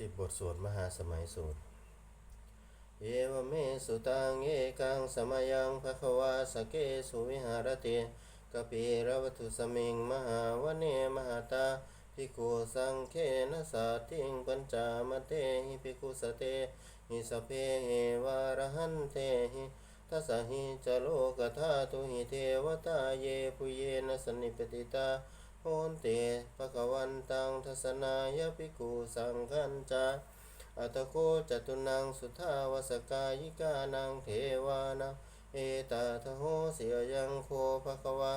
สิบบทสวดมหาสมัยสูตร เอวเมสุตังเอกังสมัยังภควาสเกสุวิหารติกปีระวัตุสมิงมหาวเนมหาตาภิกขุสังเคนะสาติงปัญจามเตหิภิกขุสเตหิสเพเวารหันเตหิทัสสหิจโลกธาตุหิเทวตาเยปุเยนะสนิปติตา โหนเตภะคะวันตังทัสนายภิกขุสังฆัญจาอัตโคจตุนังสุทาวสกายิกานังเทวานังเอตาทโหเสียยังโคภะคะวา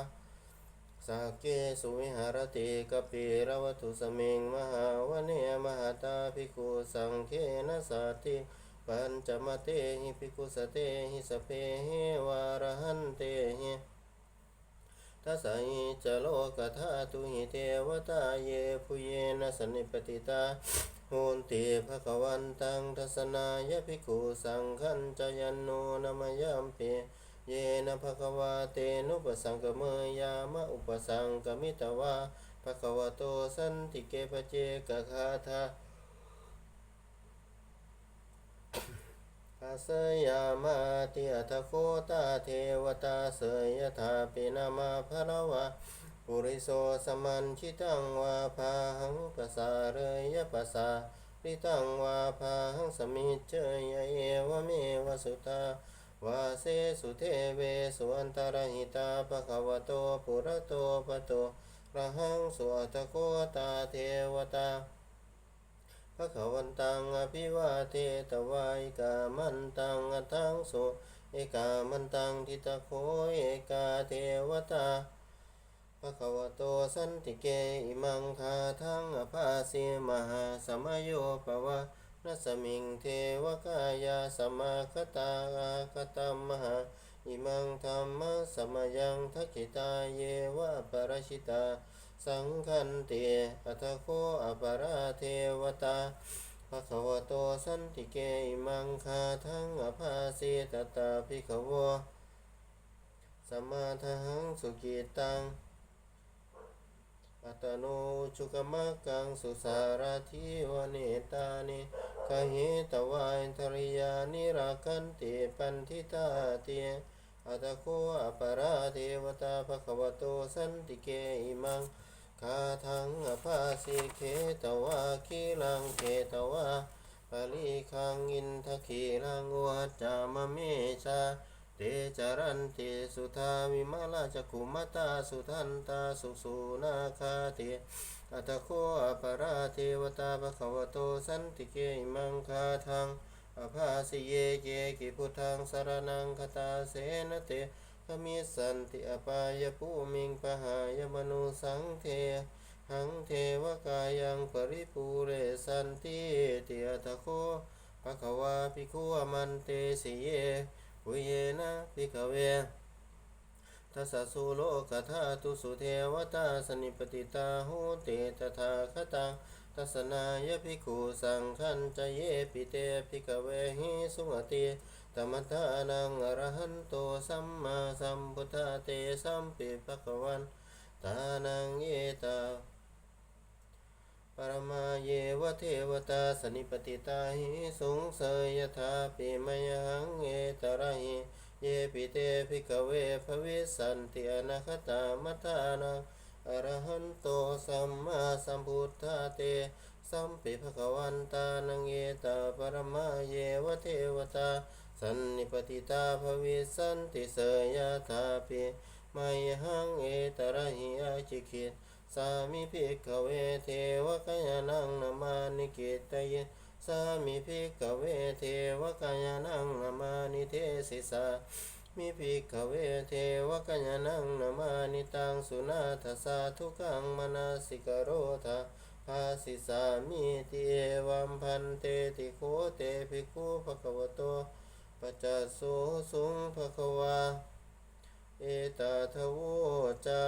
สักเกสุวิหารติกปิรวัตุสมิงมหาวเนมหาตาภิกขุสังเคนะสาติปัญจมเตหิภิกขุสเตหิสเพเหวารหันเตหิ ทัสสะหิจโลกธาตุหิเทวตาเยปุเยนะสนิปติตาโหนติภะควันตังทัสนายภิกขุสังฆัญจยันโนนมยัมเปเยนะภะควาเตนุปสังกเมยามะอุปสังกมิตวาภะควะโตสันติเกปเจกคาทา อาเสยามาติอัตโคตาเทวตาเสยยถาปินามาภรวะปุริโสสมันชิตังวาพาหังปะสาเรยปะสาริตังวาพาหังสมิเจยเอวเมวสุตาวาเสสุเทเวสุอันตรหิตาภะคะวะโตปุระโตปะโตระหังสุอัตโคตาเทวตา พระขวันตังอภิวาเทตวายกามันตังอัตังโสเอกามันตังทิตโคเอกาเทวตาพระขวโตสันติเกอิมังคาทังอภาสีมหาสมโยปวะนัสมิงเทวกายาสมาคตาอาคตัมมหาอิมังธรรมสมยังทักขิตาเยวะปรชิตา สังคันเตอัตโคอปาราเทวตาภะคะวะโตสันติเกอิมังคาทังอภาสีตตาภิกขวะสมมาทังสุกิตังอัตโนจุกมะกังสุสารทิวเนตานิกะเหตวาอินทริยานิราคันติปันทิตาเตียอัตโคอปาราเทวตาภะคะวะโตสันติเกอิมัง คาทังอภาสิเคตวะคีลังเคตวะปลิคังอินทคีลังวัจจามะเมชาเตจารันติสุทาวิมาลาจกุมตาสุทันตาสุสุนาคาเตอัตโคอปาราเทวตาภะคะวะโตสันติเกอิมังคาทังอภาสิเยเยกิพุทธังสารนังคตาเสนเต ขมิสันติอปายภูมิงปหายมนุสังเทหังเทวกายังปริปูเรสันติเตียตะโคภะควาภิกขุมันเตสิเยปุเยนะภิกเวทัสสะสุโลกธาตุสุเทวตาสนิปติตาโหเตตถาคตังทัศนายภิกขุสังขันจเยปิเตภิกเวหิสุงติ ตมัทานังอรหันโตสัมมาสัมพุทธเตสัมปิภควันตานังเยตาปรมาเยวเทวตาสนิปติตาหิสงเสยยถาปิมยังเอตระหิเยปิเตภิกเวภวิสันติอนาคตามัทานังอรหันโตสัมมาสัมพุทธเต สัมปิภควันตานังเยตาปรมาเยวเทวตา สันนิปติตาภวิสันติเสยยถาปิไมหังเอตระหิอาจิคิตสามิภิกขเวเทวกายานังนามานิกิตเยสามิภิกขเวเทวกายานังนามานิเทศิสามิภิกขเวเทวกัญญนังนามานิตังสุนาทสาทุกังมนาสิกโรธา ภาสิสามิติเอวัมพันเตติโคเตภิกขุภควโตปัจจสโสสุงภควา เอตาทโวจา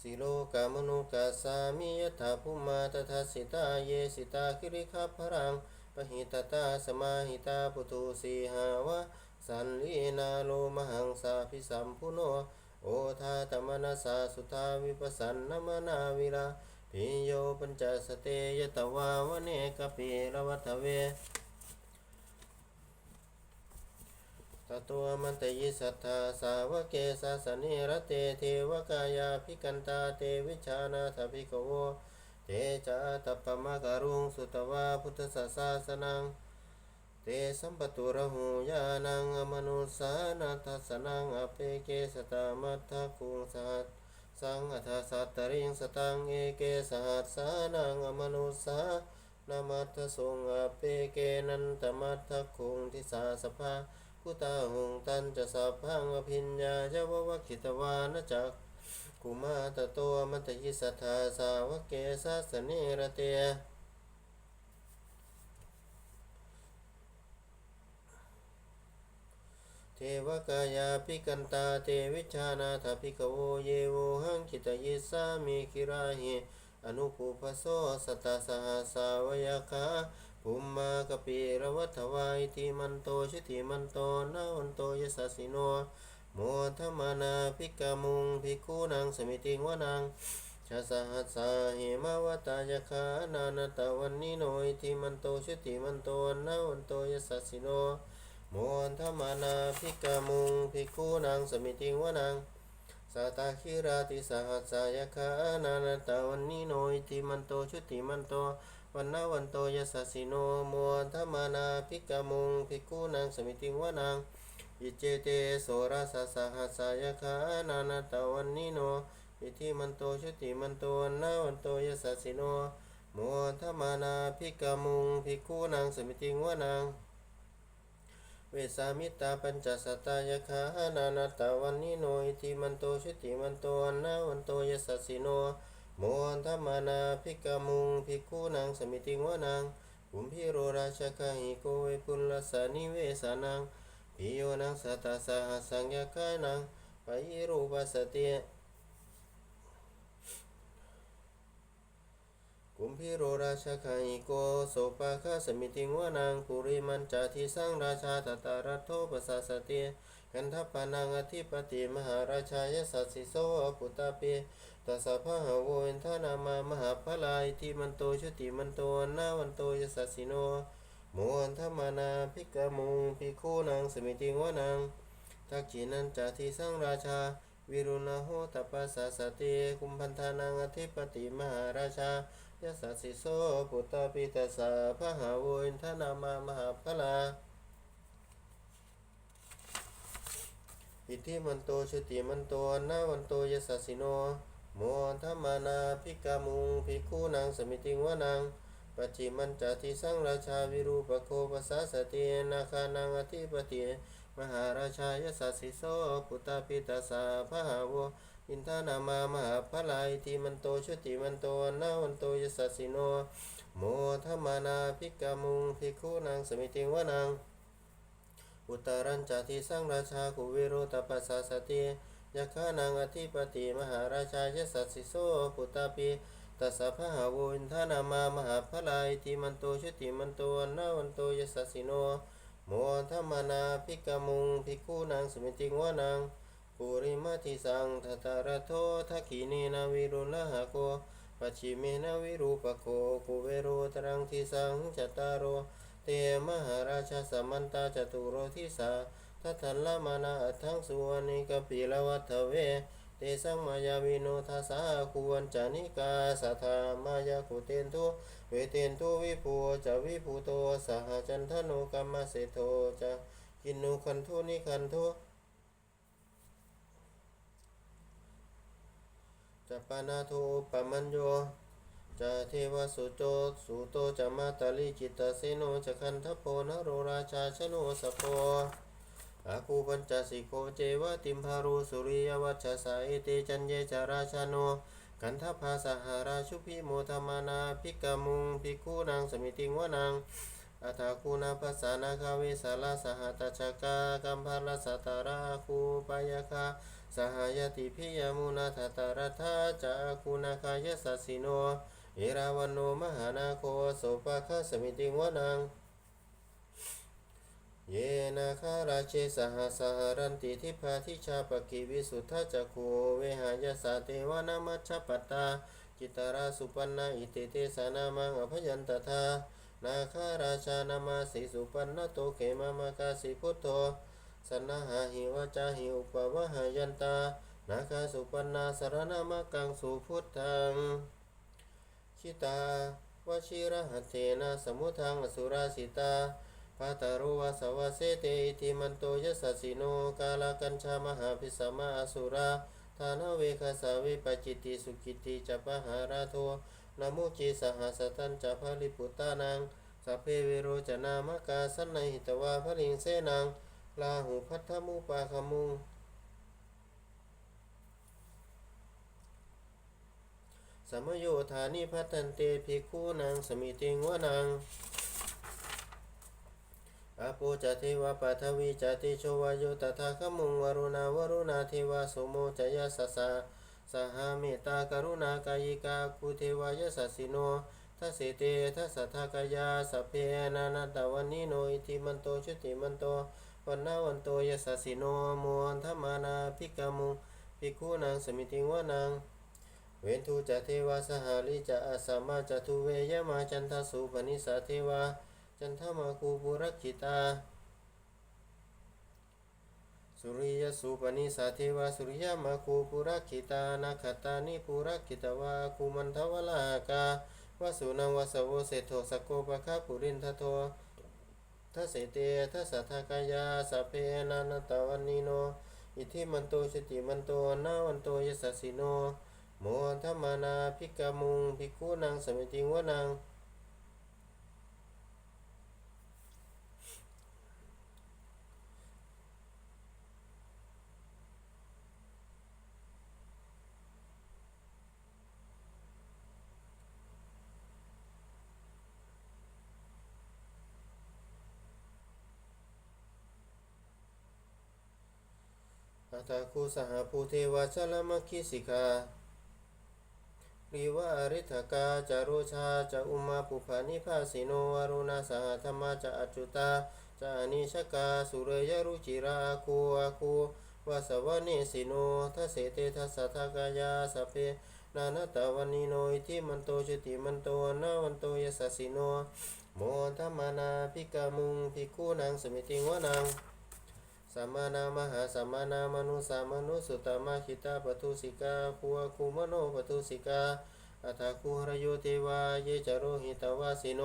สิโลกามนุกัสสามิยถาภุมาตถาสิตาเยสิตาคิริคัพพรังปหิตตาสมาหิตาปุตุสีหาวะ สันลีนาโลมหังสาพิสัมพุโน โอทาตมนัสสาสุทาวิปัสสันนมนาวิลาปิโยปัญจสเตยตวาวเนกปีระวัตเวตตัวมันตยิสัทธาสาวกเกสาสเนรเตเทวกายาภิกันตาเตวิชานาถภิกโวเตจาตปมะการุงสุตวาพุทธสสาสนัง ตสัมปตุระหูยานังอมนุสานาทัสสนังอเปเกสตามัทธคุงสัตสังอัสัตตริงสตังเอเกสหัสสานังอมนุสานามัทธสงอเปเกนันตมัทธคุงทิสาสภาพุทธาหุงตันจะสัพพังอภิญญาจาววคิตวานจักกุมาตโตมัตยิสัทธาสาวกเกสัสเนระเต ทวกายาปิกันตาเตวิชานาถปิกโวเยโวหังคิตยิสามิคิราหิอนุภูปโสสตตาสหสาวยคาภูมมากปีระวัฏวายติมันโตชิติมันโตนาวันโตยสัสิโนโมทมานาภิกามุงภิกขุนังสมิติงวนังชาสหัสสาหิมาวตายคานานาตาวันนิโนอิติมันโตชิติมันโตนาวันโตยสัสสิโน โมนธรรมนาภิกามุงภิกขุนางสมิติงวนังสัตตาคิราติสหัสสายคานานาตาวันนิโนอิติมันโตชุติมันโตวันนาวันโตยสัสิโนโมนธรรมนาภิกามุงภิกขุนางสมิติงวนังอิเจเตโสราสสหัสสายคานานาตาวันนิโนอิติมันโตชุติมันโตวันนาวันโตยสัสิโนโมนธรรมนาภิกามุงภิกขุนางสมิติงวนัง เวสามิตาปัญจสตายคานานาตาวันนิโนอิติมันโตชุติมันโตอันนาวันโตยสัสสิโนโมอันธรรมานาภิกามุงภิกขุนางสมิติงวนังกุมพิโรราชกาหิโกเวปุลสานิเวสานังปิโยนังสัตตาสหสังยคานังปะยิรูปัสสติ กุมพิโรราชคาอิโกโสปาคาสมิติงวานังปุริมันจาทิสังราชาตตารัตโทปสาสติกันทัปปานังอธิปติมหาราชายสัสสิโสปุตตาปิตัสสะพะหโวอินทานามามหาพลายติมันโตชุติมันโตนาวันโตยสัสสิโนโมอันธมานาภิกมุงภิกขุนังสมิติงวานังทักขินันจาทิสังราชาวิรุณโหตปัสสะสติคุมพันธานังอธิปติมหาราชา ยสสสิโสปุตตาปิตสสะพะหาวินทนามามหาพลาอิทธิมันโตชติมันโตนาวันโตยสสสิโนโมธรรมานาภิกามุงภิกขุนางสมิติงวนังปัจจิมันจติสังราชาวิรูปโคปสาสตินาคานังอธิปติมหาราชายสสสิโสปุตตาปิตสสะพะหาว อินทานามามหาพลายติมันโตชุติมันโตนาวันโตยสัสสิโน โมธรรมานาภิกามุงภิกขุนางสมิติงวนังอุตรัญจติสังราชาคุเวโรตปัสสาสติยะขานางอธิปติมหาราชายสัสสิโสปุตตาปิตัสสะพะหาวอินทานามามหาพลายติมันโตชุติมันโตนาวันโตยสัสสิโน โมธรรมานาภิกามุงภิกขุนางสมิติงวนัง ปุริมาทิสังทตารโททักขิเนนาวิรุณหะโกปชิเมนาวิรูปโคกุเวโรตรังทิสังจตารโรเตมหาราชสมันตาจตุโรทิสาทัทัละมานาอัตถังสุวรรณิกปิลวัตเว เตสังมายาวิโนทัสสาคุวันจานิกาสัทธามายาคุเตนทุเวเตนทุวิภูจะวิภูโตสหจันทโนกัมมเสโทจะกินนุคันทุนิคันทุ จะปานาโทปมัญโยจะเทวสุโจสุโตจะมาตาลิจิตตเสโนจะคันทโพนโรราชาชโนสโพอาคูปัญจสิโกเจวะติมพารุสุริยวัชสาเอเตจันเยจาราชาโนกันทภาสหาราชุพิโมธมานาภิกามุงภิกขุนางสมิติงวนังอัตาคูนาภาษานาคาเวสาลาสหตชกากัมภาลสัตตาราคูปายคา สหายติพิยมุนาทตตรัทธาจะกุณาคายสัสสิโนเอราวันโนมหานาโคโสปะคะสมิติวนัง เยนาคาราเชสหสหรันติทิพาทิชาปกิวิสุทธจักขูเวหายสาเทวนามัชฌปตตาจิตาราสุปันนาอิติเตสานามังอภยันตถานาคาราชานามาสีสุปันนโตเขมามากาสิพุทโธ สนหาหิวจาหิอุปวหายันตานาคาสุปันนาสารนามกังสุพุทธังชิตาวชิระหัตเถนะสมุทังอสุราสิตาปาตารุวาสวาเสเตอิติมันโตยสัสสิโนกาลกัญชามหาพิสมาอสุราทานเวคาสาวิปจิติสุกิติจัปหาราโทนามุจีสหัสตันจัพลิปุตตานังสัพเพเวโรจนามกาสันนหิตวาพลิงเสนัง ลาหูพัทธมุปาคมุง สมโยธานิพัตันเตภิกขุนางสมิติงวนังอาปูจเทวปัทวีจติโชวายุตถาคมุงวรุณาวรุณาเทวาสโมจยสสะสหาเมตตากรุณากายิกาคุเทวายสัสิโนทัสเตทัสสะทากายาสเพนานาตวันนิโนอิติมันโตชุติมันโต วันนาวันโตยสัสสิโนมวนธรรมานาภิกขมุงภิกขุนางสมิติงวนังเวนทุจะเทวาสหาลิจะอาสามาจะทุเวยมาจันทสุปนิสาเทวา จันทมาคูปุรักขิตา สุริยสุปนิสาเทวาสุริยมาคูปุรักขิตานาคตานิปุรักขิตวาคูมันทวลากาวสุนังวสโวเศโทสกโกปะคาปุรินทโท ทัสเสเตทัสสะทากายาสัเพนานตวันนีโน อิทิมันโตชติมันโตนาวันโตยสสสิโนโมธรรมานาภิกามุงภิกขุนางสมิติวนัง ตตาคุสหภูเทวาชลมคิสิการิวาอริธกาจารุชาจะอุมาปุภานิภาสิโนวารุณาสหธรรมาจะอจุตาจะอนิชกาสุเรยรุจิราคูอาคูวาสวเนสิโนทัสเตทัสสะทากายาสเพนานาตาวันนิโนอิทิมันโตชติมันโตนาวันโตยสสสิโนโมทัมมานาภิกามุงภิกขุนางสมิติวนัง สัมมานามหาสัมมานามนุสามมนุสุตมาคิตาปทุสิกาภูคุมโนปทุสิกาอัตถคุหรโยเทวาเยจโรหิตวาสิโน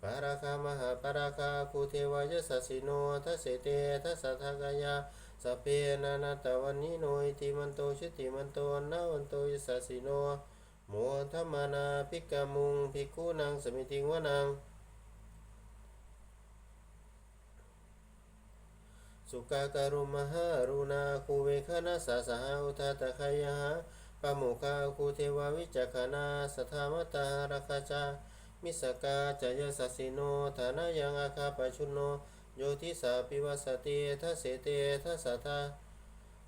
ปาราคามหาปาราคาคุเทวายสัสสิโนทัสเสเตทัสสะทากายาสเพนานาตวันนิโนติมันโตชุติมันโตนาวันโตยสัสสิโนโมทัมมานาภิกขมุงภิกขุนางสมิติงวนัง สุกาการุมหารุณาคูเวคณาสาสหาอุทาตะคายาปะโมคาคูเทววิจักขณาสทามตาราคาจามิสกาจายสัสสิโนฐานายังอาคาปชุนโนโยทิสาปิวสติทัสเสเตทัสทา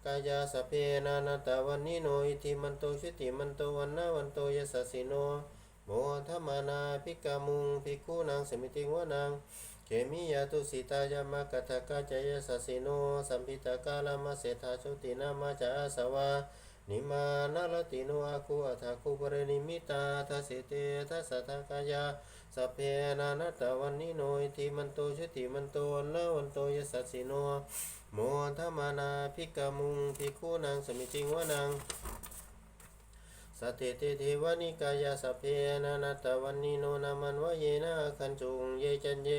กายาสเพนานาตาวันนิโนอิทิมันโตชุติมันโตวันนาวันโตยสัสิโนโมทัมานาภิกขามุงภิกขุนางสมิติงวนัง เขมิยาตุสิตายามะกัตกาจยสัสิโนสัมพิตกาลามาเสธาโชตินามาจาสวานิมานาลติโนอาคูอัฏฐาคูปเรนิมิตาทัสเสเตทัสสะทากายาสัพเพนานาตวันนิโนอิทิมันโตชุติมันโตนาวันโตยสัสิโนโมทมมานาภิกามุงภิกขุนางสมิติงวนังสัตเตเตเทวานิกายาสัพเพนานาตวันนิโนนามันวะเยนะคันจุงเยจันเย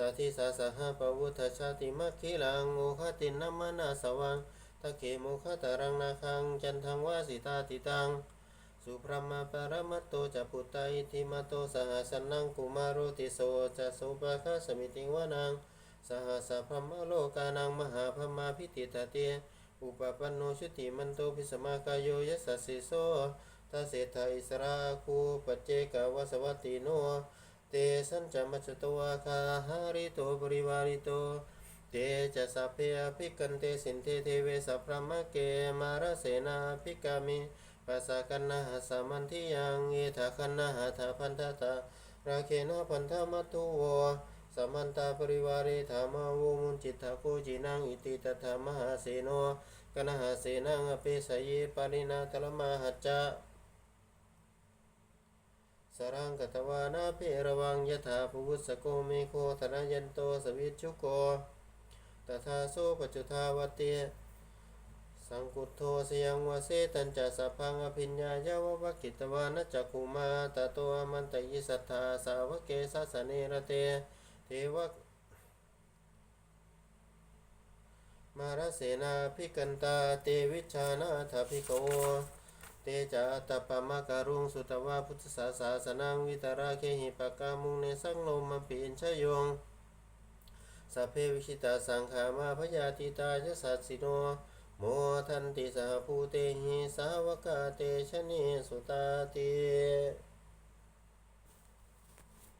สัทธิสาสหปวุทธชาติมัคคิลังโอคตินนัมมนาสวังตะเขโมคตารังนาคังจันทังวาสิตาติตัง สุพรหมปรมัตโตจะปุตตาอิทิมาโตสหสันนังกุมารโรติโสจะโสปะคะสมิติวานังสหสพรมโลกานังมหาพมาพิติตเตียอุปปันโนชุติมันโตพิสมากายโยยัสสิโสทัสเสทาอิสราคูปเจกวสวัตติโน เตสัญจมัจจตวาคาหาริโตปริวาริโต เตจะสัพเพอภิกันเตสินเทเทเวสัพพมะเกมาราเสนาภิกามิปัสสะกันนะสามันทิยังเอถาคันนะหาถาพันธตาราเคนะพันธมัตุวสสัมมันตาปริวาริธรรมวุมุนจิตถาโคจินังอิติตถามหาเสโนกนหาเสนังอเปสเยปารินาตลมหัจจะ สรังกตวานาเพระวังยถาภูสโกเมโคธนยันโตสวิชุโกตถาโสปจุทาวเตสังกุทโทสยังวเสตัญจะสัพพังอภิญญายาววกิตวานะจักขุมาตโตอมันตยิสัทธาสาวกเกสัสเนระเตเทวะมารเสนาภิกันตาเตวิชานาถาภิกโวเตจาตปะมะการุงสุตวาพุทธศาสาสนังวิตราเคหิปะกามุงเนสังโลมปิอินชยงสัพเพวิชิตาสังขามาพยาติตายสัตสิโนโมทันติสหภูเตหิสาวกาเตชะเนสุตาติ